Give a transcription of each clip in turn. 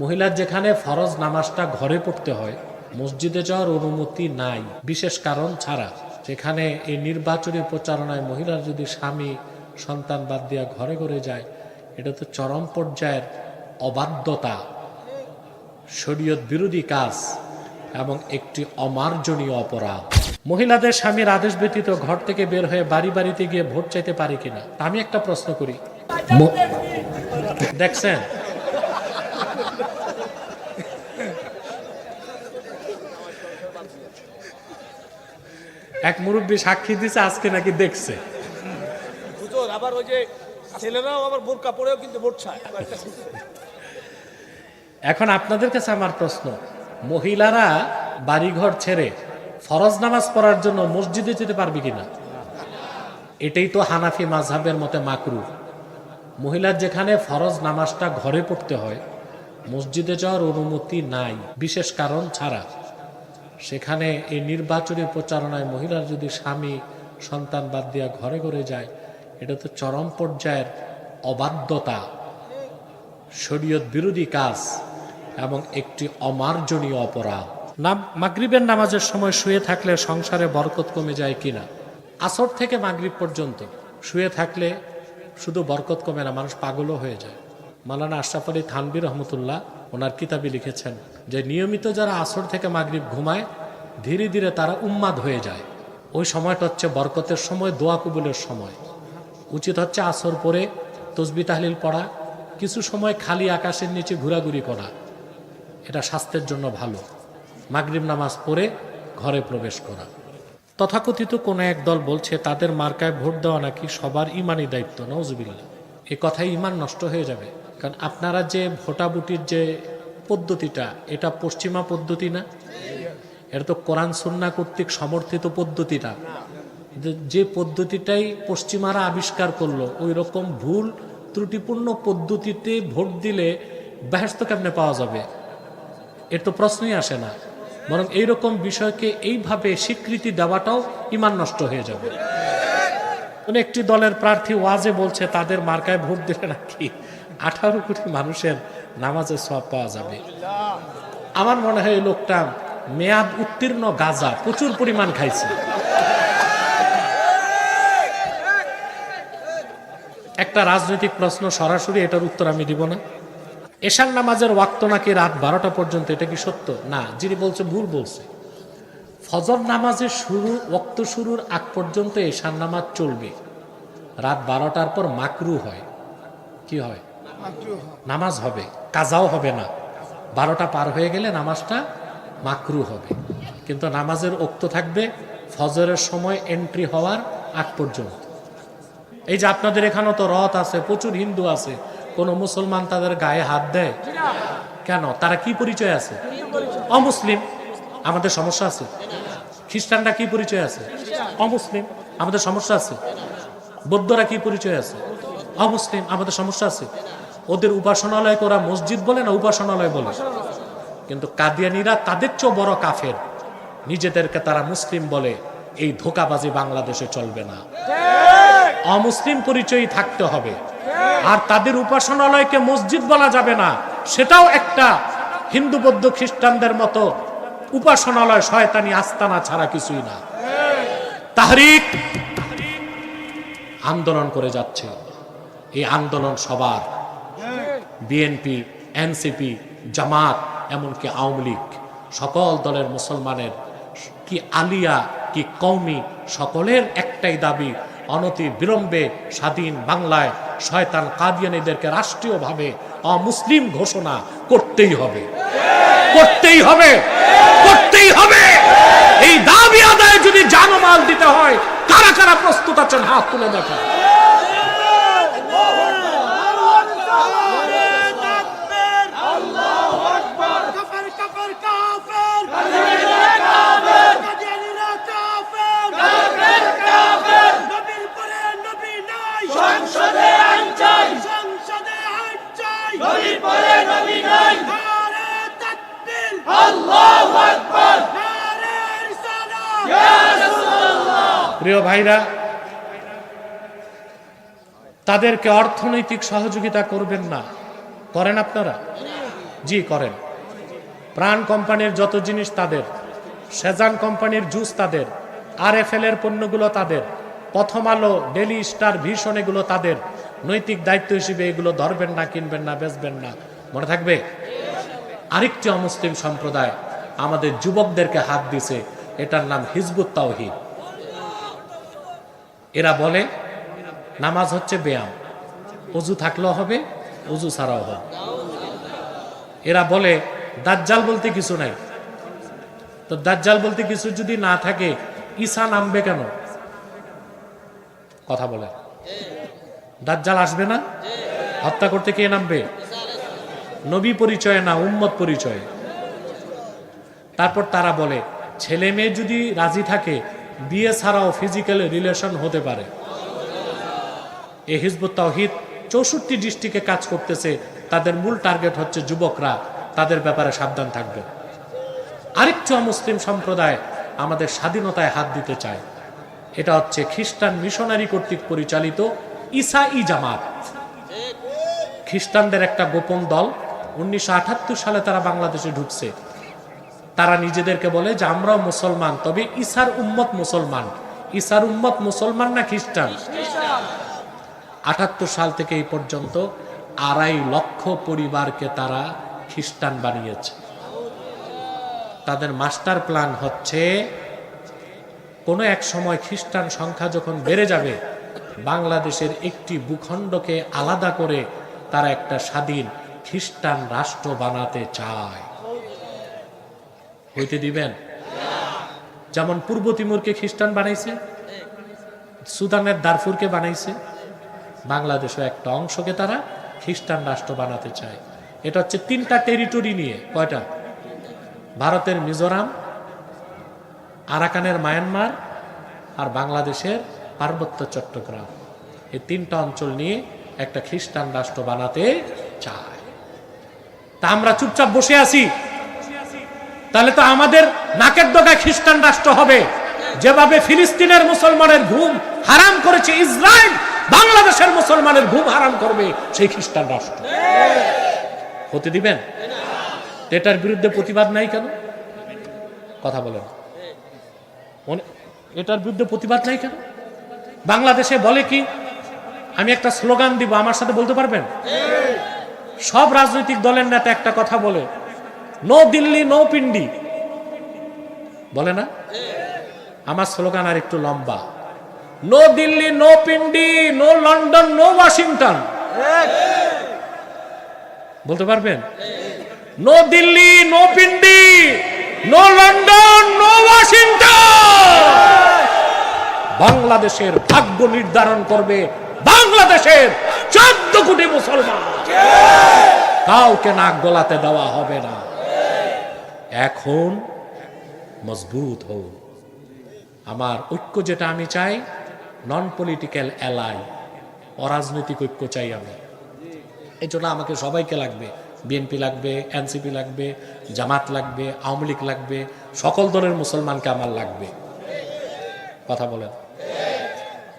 মহিলার যেখানে ফরজ নামাজটা ঘরে পড়তে হয়, মসজিদে যাওয়ার অনুমতি নাই, বিশেষ কারণ ছাড়া। সেখানে এই নির্বাচনী প্রচারণায় মহিলার যদি স্বামী, সন্তান বাদ দিয়া ঘরে ঘরে যায়, এটা তো চরম পর্যায়ের অবাধ্যতা। শরীয়ত বিরোধী কাজ এবং একটি অমার্জনীয় অপরাধ। মহিলাদের স্বামীর আদেশ ব্যতীত ঘর থেকে বের হয়ে বাড়ি বাড়িতে গিয়ে ভোট চাইতে পারে কিনা আমি একটা প্রশ্ন করি। দেখছেন? এক মুরব্বী সাক্ষী দিছে আজকে নাকি দেখছে। আবার ওই যে ছেলেরাও আবার বোরকা পরেও কিন্তু ভোট চায়। এখন আপনাদের কাছে আমার প্রশ্ন মহিলারা বাড়িঘর ছেড়ে ফরজ নামাজ পড়ার জন্য মসজিদে যেতে পারবে কিনা? এটাই তো হানাফি মাঝহাবের মতে মাকরু। মহিলার যেখানে ফরজ নামাজটা ঘরে পড়তে হয় মসজিদে যাওয়ার অনুমতি নাই বিশেষ কারণ ছাড়া। সেখানে এই নির্বাচনী প্রচারণায় মহিলার যদি স্বামী, সন্তান বাদ দিয়া ঘরে ঘরে যায়, এটা তো চরম পর্যায়ের অবাধ্যতা। শরীয়ত বিরোধী কাজ এবং একটি অমার্জনীয় অপরাধ। নাম মাগরিবের নামাজের সময় শুয়ে থাকলে সংসারে বরকত কমে যায় কিনা? আসর থেকে মাগরিব পর্যন্ত শুয়ে থাকলে শুধু বরকত কমে না, মানুষ পাগলও হয়ে যায়। মালানা আশরাফ আলী থানবির রহমতুল্লাহ ওনার কিতাবে লিখেছেন যে, নিয়মিত যারা আসর থেকে মাগরিব ঘুমায়, ধীরে ধীরে তারা উম্মাদ হয়ে যায়। ওই সময়টা হচ্ছে বরকতের সময়, দোয়া কবুলের সময়। উচিত হচ্ছে আসর পরে তসবি তাহলিল পড়া, কিছু সময় খালি আকাশের নিচে ঘোরাঘুরি করা। এটা স্বাস্থ্যের জন্য ভালো। মাগরিব নামাজ পড়ে ঘরে প্রবেশ করা। তথাকথিত কোনো এক দল বলছে, তাদের মার্কায় ভোট দেওয়া নাকি সবার ইমানই দায়িত্ব নজবিল্লা এ কথায় ইমান নষ্ট হয়ে যাবে। কারণ আপনারা যে ভোটাভুটির যে পদ্ধতিটা, এটা পশ্চিমা পদ্ধতি না? এটা তো কোরআন সুন্না কর্তৃক সমর্থিত পদ্ধতিটা। যে- পদ্ধতিটাই পশ্চিমারা আবিষ্কার করল ওই রকম ভুল, ত্রুটিপূর্ণ পদ্ধতিতে ভোট দিলে ব্যস্ত কেমনে পাওয়া যাবে? এর তো প্রশ্নই আসে না। বরং এইরকম বিষয়কে এইভাবে স্বীকৃতি দেওয়াটাও ইমান নষ্ট হয়ে যাবে। একটি দলের প্রার্থী ওয়াজে বলছে, তাদের মার্কায় ভোট দিলে নাকি আঠারো কোটি মানুষের নামাজের সব পাওয়া যাবে। আমার মনে হয় লোকটা মেয়াদ উত্তীর্ণ গাজা প্রচুর পরিমাণ খাইছে। একটা রাজনৈতিক প্রশ্ন সরাসরি এটার উত্তর আমি দিব না। এশার নামাজের ওয়াক্ত নাকি রাত বারোটা পর্যন্ত, এটা কি সত্য? না, যিনি বলছে ভুল বলছে। ফজর নামাজের শুরু ওক্ত শুরুর আগ পর্যন্ত এশার নামাজ চলবে। রাত বারোটার পর মাকরু হয়। কি হয়? নামাজ হবে, কাজাও হবে না। বারোটা পার হয়ে গেলে নামাজটা মাকরু হবে। কিন্তু নামাজের ওক্ত থাকবে ফজরের সময় এন্ট্রি হওয়ার আগ পর্যন্ত। এই যে আপনাদের এখানেও তো রথ আছে, প্রচুর হিন্দু আছে, কোন মুসলমান তাদের গায়ে হাত দেয়? কেন? তারা কি পরিচয় আছে? অমুসলিম। আমাদের সমস্যা আছে। খ্রিস্টানরা কি পরিচয় আছে? অমুসলিম। আমাদের সমস্যা আছে। বৌদ্ধরা কি পরিচয় আছে? অমুসলিম। আমাদের সমস্যা আছে। ওদের উপাসনালয়কে ওরা মসজিদ বলে না উপাসনালয় বলে? কিন্তু কাদিয়ানিরা তাদের চেয়েও বড় কাফের। নিজেদেরকে তারা মুসলিম বলে, এই ধোকাবাজি বাংলাদেশে চলবে না। অমুসলিম পরিচয়ই থাকতে হবে। আর তাদের উপাসনালয়কে মসজিদ বলা যাবে না। সেটাও একটা হিন্দু, বৌদ্ধ, খ্রিস্টানদের মতো উপাসনালয়, শয়তানি আস্তানা ছাড়া কিছুই না। তাহরিক আন্দোলন করে যাচ্ছে। এই আন্দোলন সবার বিএনপি এনসিপি জামাত, এমনকি আওয়ামী লীগ, সকল দলের মুসলমানের কি আলিয়া, কি কৌমি সকলের একটাই দাবি, অনতি বিলম্বে স্বাধীন বাংলায় শয়তান কাদিয়ানিদেরকে রাষ্ট্রীয়ভাবে অমুসলিম ঘোষণা করতেই হবে। করতেই হবে। করতেই হবে। এই দাবি আদায় যদি জানমাল দিতে হয়, কারা কারা প্রস্তুত আছেন হাত তুলে দেখা কাফের কাফের কাফের কাদিয়ানিরা কাফের নবীর পরে নবী নাই সংসদে আইন চাই সংসদে আইন চাই নবীর পরে নবী নাই নারে তাকবীর আল্লাহু আকবার নারে রিসালাত ইয়া রাসূলুল্লাহ প্রিয় ভাইরা, তাদেরকে অর্থনৈতিক সহযোগিতা করবেন না। করেন আপনারা? জি, করেন। প্রাণ কোম্পানির যত জিনিস তাদের, সেজান কোম্পানির জুস তাদের আর এফ এর পণ্যগুলো তাদের, প্রথম আলো ডেলি স্টার, ভীষণ এগুলো তাদের, নৈতিক দায়িত্ব হিসেবে এগুলো ধরবেন না, কিনবেন না, বেচবেন না। মনে থাকবে? আরেকটি অমুসলিম সম্প্রদায় আমাদের যুবকদেরকে হাত দিছে এটার নাম হিজবুত তাওহিদ। এরা বলে, নামাজ হচ্ছে ব্যায়াম। অজু থাকলেও হবে, অজু ছাড়াও হবে। এরা বলে, দাজ্জাল বলতে কিছু নাই। তো দাজ্জাল বলতে কিছু যদি না থাকে ঈসা নামবে কেন? কথা বলে। দাজ্জাল আসবে না? হত্যা করতে কে নামবে? নবী পরিচয় না, উম্মত পরিচয়? তারপর তারা বলে, ছেলে মেয়ে যদি রাজি থাকে বিয়ে ছাড়াও ফিজিক্যাল রিলেশন হতে পারে। এ হিজবুত তাওহিদ চৌষট্টি ডিস্ট্রিক্টে কাজ করতেছে। তাদের মূল টার্গেট হচ্ছে যুবকরা। তাদের ব্যাপারে সাবধান থাকবে। আরেকটু মুসলিম সম্প্রদায় আমাদের স্বাধীনতায় হাত দিতে চায়। এটা হচ্ছে খ্রিস্টান মিশনারি কর্তৃক পরিচালিত ইসা ই জামাত। খ্রিস্টানদের একটা গোপন দল। উনিশশো আটাত্তর সালে তারা বাংলাদেশে ঢুকছে। তারা নিজেদেরকে বলে যে, আমরাও মুসলমান। তবে ইসার উম্মত মুসলমান। ইসার উম্মত মুসলমান না খ্রিস্টান? আটাত্তর সাল থেকে এই পর্যন্ত আড়াই লক্ষ পরিবারকে তারা খ্রিস্টান বানিয়েছে। তাদের মাস্টার প্ল্যান হচ্ছে, কোনো এক সময় খ্রিস্টান সংখ্যা যখন বেড়ে যাবে, বাংলাদেশের একটি ভূখণ্ডকে আলাদা করে তারা একটা স্বাধীন খ্রিস্টান রাষ্ট্র বানাতে চায়। হইতে দিবেন। যেমন পূর্ব তিমুরকে খ্রিস্টান বানাইছে, সুদানের দারফুরকে বানাইছে বাংলাদেশও একটা অংশকে তারা খ্রিস্টান রাষ্ট্র বানাতে চায়। এটা হচ্ছে তিনটা টেরিটরি নিয়ে, কয়টা? ভারতের মিজোরাম, আরাকানের মায়ানমার আর বাংলাদেশের পার্বত্য চট্টগ্রাম। এই তিনটা অঞ্চল নিয়ে একটা খ্রিস্টান রাষ্ট্র বানাতে চায়। তা আমরা চুপচাপ বসে আছি। তাহলে তো আমাদের নাকের ডগায় খ্রিস্টান রাষ্ট্র হবে। যেভাবে ফিলিস্তিনের মুসলমানের ঘুম হারাম করেছে, ইসরায়েল বাংলাদেশের মুসলমানের ঘুম হারাম করবে সেই খ্রিস্টান রাষ্ট্র। হতে দিবেন? এটার বিরুদ্ধে প্রতিবাদ নাই কেন? কথা বলেন। এটার বিরুদ্ধে প্রতিবাদ নাই কেন? বাংলাদেশে বলে কি? আমি একটা স্লোগান দিব, আমার সাথে বলতে পারবেন? সব রাজনৈতিক দলের নেতা একটা কথা বলে নো দিল্লি, নো পিন্ডি। বলে না? আমার স্লোগান আর একটু লম্বা। No Delhi, no Pindi, no London, no Washington. বলতে পারবেন? No Delhi, no Pindi, no London, no Washington. বাংলাদেশের ভাগ্য নির্ধারণ করবে বাংলাদেশের চোদ্দ কোটি মুসলমান। কাউকে নাক গলাতে দেওয়া হবে না। এখন মজবুত হন আমার ঐক্য যেটা আমি চাই নন পলিটিক্যাল অ্যালাই অরাজনৈতিক ঐক্য চাই আমি। এই জন্য আমাকে সবাইকে লাগবে বিএনপি লাগবে এনসিপি লাগবে, জামাত লাগবে, আওয়ামী লীগ লাগবে, সকল দলের মুসলমানকে আমার লাগবে। কথা বলেন।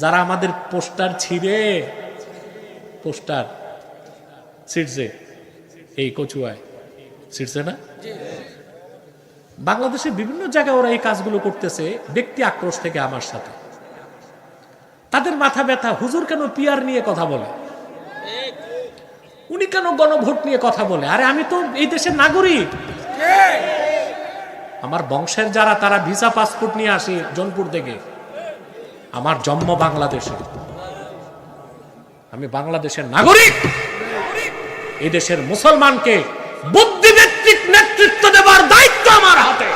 যারা আমাদের পোস্টার ছিঁড়ে, পোস্টার ছিঁড়ছে, এই কচুয়ায়, ছিঁড়ছে না? বাংলাদেশের বিভিন্ন জায়গায় ওরা এই কাজগুলো করতেছে, ব্যক্তি আক্রোশ থেকে আমার সাথে। তাদের মাথা ব্যথা, হুজুর কেন পিয়ার নিয়ে কথা বলে? উনি কেন গণভোট নিয়ে কথা বলে? আরে আমি তো এই দেশের নাগরিক। আমার বংশের যারা, তারা ভিসা, পাসপোর্ট নিয়ে আসে জনপুর থেকে। আমার জন্ম বাংলাদেশে। আমি বাংলাদেশের নাগরিক। এই দেশের মুসলমানকে বুদ্ধিভিত্তিক নেতৃত্ব দেবার দায়িত্ব আমার হাতে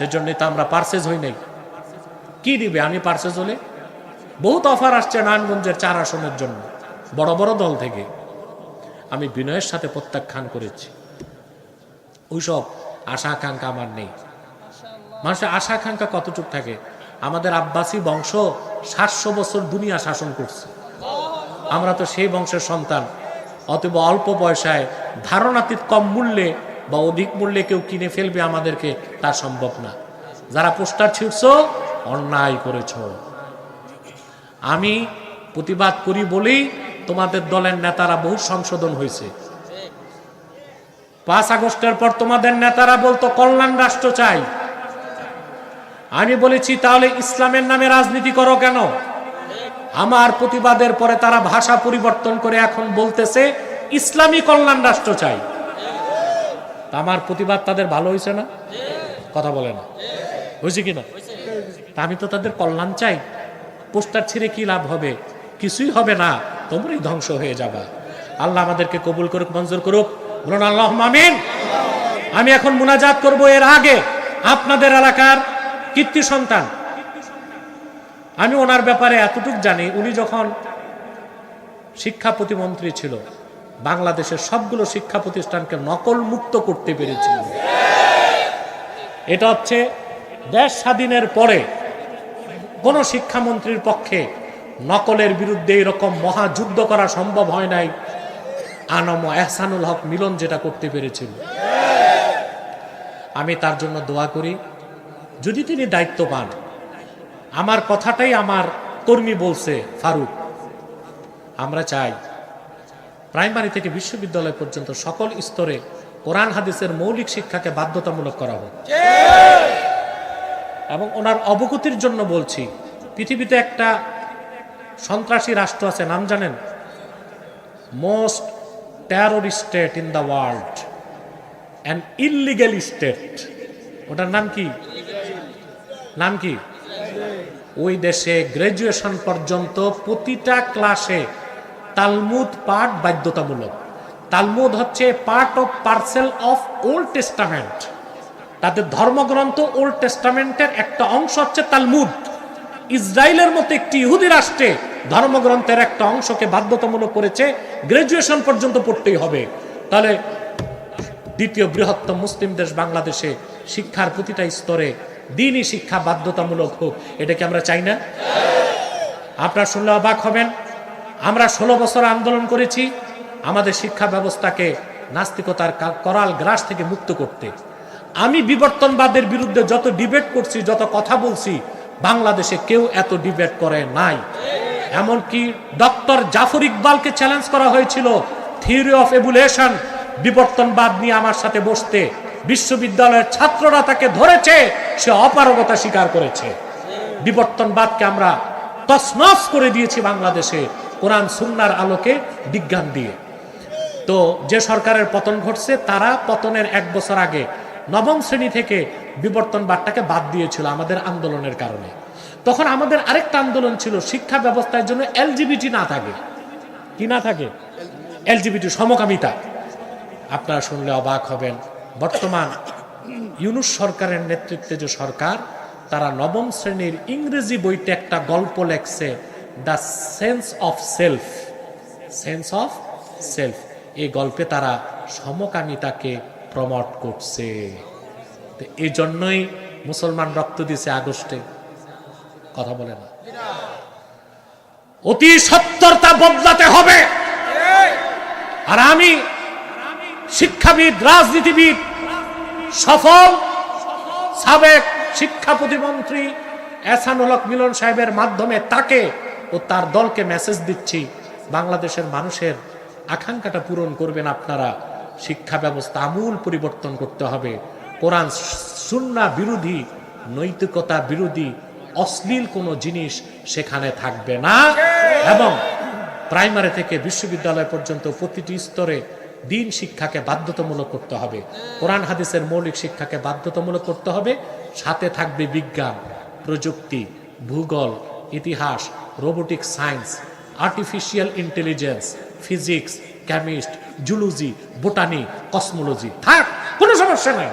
সেজন্যই তো আমরা পার্সেজ হই নাই। কি দিবে? আমি পার্সেজ হলে? বহুত অফার আসছে নারায়ণগঞ্জের চার আসনের জন্য, বড় বড় দল থেকে। আমি বিনয়ের সাথে প্রত্যাখ্যান করেছি। ওইসব আশা আকাঙ্ক্ষা আমার নেই। মানুষের আশা আকাঙ্ক্ষা কতটুক থাকে? আমাদের আব্বাসী বংশ সাতশো বছর দুনিয়া শাসন করছে। আমরা তো সেই বংশের সন্তান, অতএব অল্প পয়সায় ধারণাতীত কম মূল্যে বা অধিক মূল্যে কেউ কিনে ফেলবে আমাদেরকে, তা সম্ভব না। যারা পোস্টার ছিঁড়ছ, অন্যায় করেছ। আমি প্রতিবাদ করি বলেই তোমাদের দলের নেতারা বহু সংশোধন হয়েছে। পাঁচ আগস্টের পর তোমাদের নেতারা বলতো, কল্যাণ রাষ্ট্র চাই। আমি বলেছি, তাহলে ইসলামের নামে রাজনীতি করো কেন? আমার প্রতিবাদের পরে তারা ভাষা পরিবর্তন করে এখন বলতেছে, ইসলামী কল্যাণ রাষ্ট্র চাই। আমার প্রতিবাদ তাদের ভালো হয়েছে না? কথা বলে না। হয়েছে কিনা তা আমি তো তাদের কল্যাণ চাই। পোস্টার ছেড়ে কি লাভ হবে? কিছুই হবে না। তোমরাই ধ্বংস হয়ে যাবা। আল্লাহ আমাদেরকে কবুল করুক, মঞ্জুর করুক। বলুন আল্লাহ মামিন আমি এখন মুনাজাত করব এর আগে। আপনাদের এলাকার কীর্তি সন্তান। আমি ওনার ব্যাপারে এতটুক জানি। উনি যখন শিক্ষা প্রতিমন্ত্রী ছিল বাংলাদেশের সবগুলো শিক্ষা প্রতিষ্ঠানকে নকল মুক্ত করতে পেরেছিলেন এটা হচ্ছে দেশ স্বাধীনের পরে কোন শিক্ষামন্ত্রীর পক্ষে নকলের বিরুদ্ধে এরকম মহাযুদ্ধ করা সম্ভব হয় নাই। আনম এহসানুল হক মিলন যেটা করতে পেরেছিল। আমি তার জন্য দোয়া করি, যদি তিনি দায়িত্ব পান, আমার কথাটাই আমার কর্মী বলছে, ফারুক, আমরা চাই প্রাইমারি থেকে বিশ্ববিদ্যালয় পর্যন্ত সকল স্তরে কোরআন হাদিসের মৌলিক শিক্ষাকে বাধ্যতামূলক করা হোক। এবং ওনার অবগতির জন্য বলছি, পৃথিবীতে একটা সন্ত্রাসী রাষ্ট্র আছে, নাম জানেন? Most terror state in the world an illegal state ওটার নাম কি? নাম কি? ওই দেশে গ্রাজুয়েশন পর্যন্ত প্রতিটা ক্লাসে তালমুদ পাঠ বাধ্যতামূলক। তালমুদ হচ্ছে part of parcel of Old Testament তাদের ধর্মগ্রন্থ ওল্ড টেস্টামেন্টের একটা অংশ হচ্ছে তালমুদ। ইসরায়েলের মতো একটি ইহুদি রাষ্ট্রে ধর্মগ্রন্থের একটা অংশকে বাধ্যতামূলক করেছে গ্রাজুয়েশন পর্যন্ত পড়তেই হবে। তাহলে দ্বিতীয় বৃহত্তম মুসলিম দেশ বাংলাদেশে শিক্ষার প্রতিটা স্তরে দিনই শিক্ষা বাধ্যতামূলক হোক, এটা কি আমরা চাই না? আপনারা শুনলে অবাক হবেন। আমরা ষোলো বছর আন্দোলন করেছি, আমাদের শিক্ষা ব্যবস্থাকে নাস্তিকতার করাল গ্রাস থেকে মুক্ত করতে। আমি বিবর্তনবাদের বিরুদ্ধে যত ডিবেট করছি, যত কথা বলছি, বাংলাদেশে কেউ এত ডিবেট করে নাই। এমনকি ডক্টর জাফর ইকবালকে চ্যালেঞ্জ করা হয়েছিল থিওরি অফ এভুলেশন বিবর্তনবাদ নিয়ে আমার সাথে বসতে। বিশ্ববিদ্যালয়ের ছাত্ররা তাকে ধরেছে, সে অপারগতা স্বীকার করেছে। বিবর্তনবাদকে আমরা তসনস করে দিয়েছি বাংলাদেশে। কোরআন সুন্নার আলোকে বিজ্ঞান দিয়ে। তো যে সরকারের পতন ঘটছে, তারা পতনের এক বছর আগে নবম শ্রেণি থেকে বিবর্তন বিবর্তনবাদটাকে বাদ দিয়েছিল আমাদের আন্দোলনের কারণে। তখন আমাদের আরেকটা আন্দোলন ছিল, শিক্ষা ব্যবস্থার জন্য এলজিবিটি না থাকে। কি না থাকে? এলজিবিটি সমকামিতা। আপনারা শুনলে অবাক হবেন, বর্তমান ইউনুস সরকারের নেতৃত্বে যে সরকার, তারা নবম শ্রেণির ইংরেজি বইতে একটা গল্প লেখছে the sense of self sense of self এই গল্পে তারা সমকামিতাকে প্রমোট করছে। এই জন্যই মুসলমান রক্ত দিছে আগস্টে। কথা বলে না। অতি সত্তরতা বদলাতে হবে। আর আমি শিক্ষাবিদ, রাজনীতিবিদ, সফল, সাবেক শিক্ষা প্রতিমন্ত্রী এসানুল মিলন সাহেবের মাধ্যমে তাকে ও তার দলকে মেসেজ দিচ্ছি, বাংলাদেশের মানুষের আকাঙ্ক্ষাটা পূরণ করবেন আপনারা। শিক্ষা ব্যবস্থা আমূল পরিবর্তন করতে হবে। কোরআন সুন্না বিরোধী, নৈতিকতা বিরোধী, অশ্লীল কোনো জিনিস সেখানে থাকবে না। এবং প্রাইমারি থেকে বিশ্ববিদ্যালয় পর্যন্ত প্রতিটি স্তরে দিন শিক্ষাকে বাধ্যতামূলক করতে হবে। কোরআন হাদিসের মৌলিক শিক্ষাকে বাধ্যতামূলক করতে হবে। সাথে থাকবে বিজ্ঞান, প্রযুক্তি, ভূগোল ইতিহাস robotic science artificial intelligence physics chemist zoology botany cosmology থাক, কোনো সমস্যা নাই।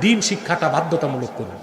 দিন শিক্ষাটা বাধ্যতামূলক করুন।